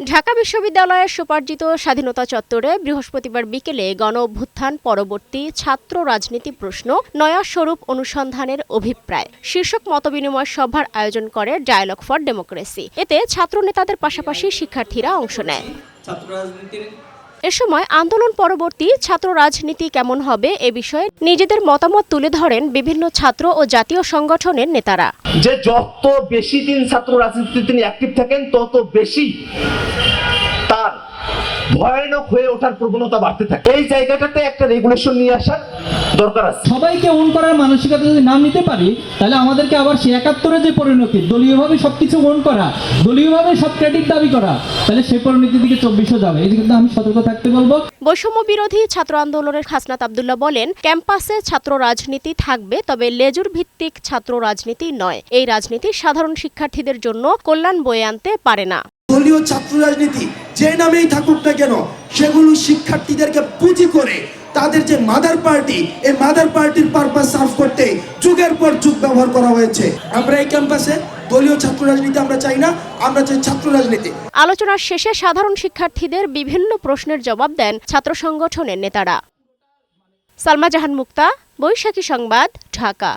ঢাকা বিশ্ববিদ্যালয়ের সুপার্জিত স্বাধীনতা চত্বরে বৃহস্পতিবার বিকেলে গণ অভ্যুত্থান পরবর্তী ছাত্র রাজনীতি প্রশ্ন নয়া স্বরূপ অনুসন্ধানের অভিপ্রায়। শীর্ষক মতবিনিময় সভার আয়োজন করে ডায়ালগ ফর ডেমোক্রেসি এতে ছাত্র নেতাদের পাশাপাশি শিক্ষার্থীরা অংশ নেয়। ছাত্র রাজনীতির এ সময় আন্দোলন পরবর্তী ছাত্র রাজনীতি কেমন হবে এ বিষয়ে নিজেদের মতামত তুলে ধরেন বিভিন্ন ছাত্র ও জাতীয় সংগঠনের নেতারা। যে যত বেশি দিন ছাত্র রাজনীতিতে তিনি অ্যাক্টিভ থাকেন তত বেশি তার ভয়ানক হয়ে ওঠার প্রবণতা বাড়তে থাকে। এই জায়গাটাতে একটা রেগুলেশন নিয়ে আসার দরকার আছে। সবাইকে অন করার মানসিকতা যদি না নিতে পারি তাহলে আমাদেরকে আবার সে একাত্তরের যে পরিণতি দলীয়ভাবে সবকিছু অন করা দলীয়ভাবে সব ক্রেডিট দাবি করা তাহলে সে পরিণতির দিকে চব্বিশও যাবে। এই কিন্তু আমি সতর্ক থাকতে বলব। বৈষম্য বিরোধী ছাত্র আন্দোলনের খাসনাত আবদুল্লাহ বলেন ক্যাম্পাসে ছাত্র রাজনীতি থাকবে তবে লেজুর ভিত্তিক ছাত্র রাজনীতি নয়। এই রাজনীতি সাধারণ শিক্ষার্থীদের জন্য কল্যাণ বয়ে আনতে পারে না। দলীয় ছাত্র রাজনীতি যে নামেই থাকুক না কেন সেগুলো শিক্ষার্থীদেরকে পুঁজি করে তাদের যে মাদার পার্টি এই মাদার পার্টির পারপাস সার্ভ করতে যুগের পর যুগ ব্যবহার করা হয়েছে। আমরা এই ক্যাম্পাসে দলীয় ছাত্র রাজনীতি আমরা চাই না, আমরা চাই ছাত্র রাজনীতি। আলোচনার শেষে সাধারণ শিক্ষার্থীদের বিভিন্ন প্রশ্নের জবাব দেন ছাত্র সংগঠনের নেতারা। সালমা জাহান মুক্তা, বৈশাখী সংবাদ, ঢাকা।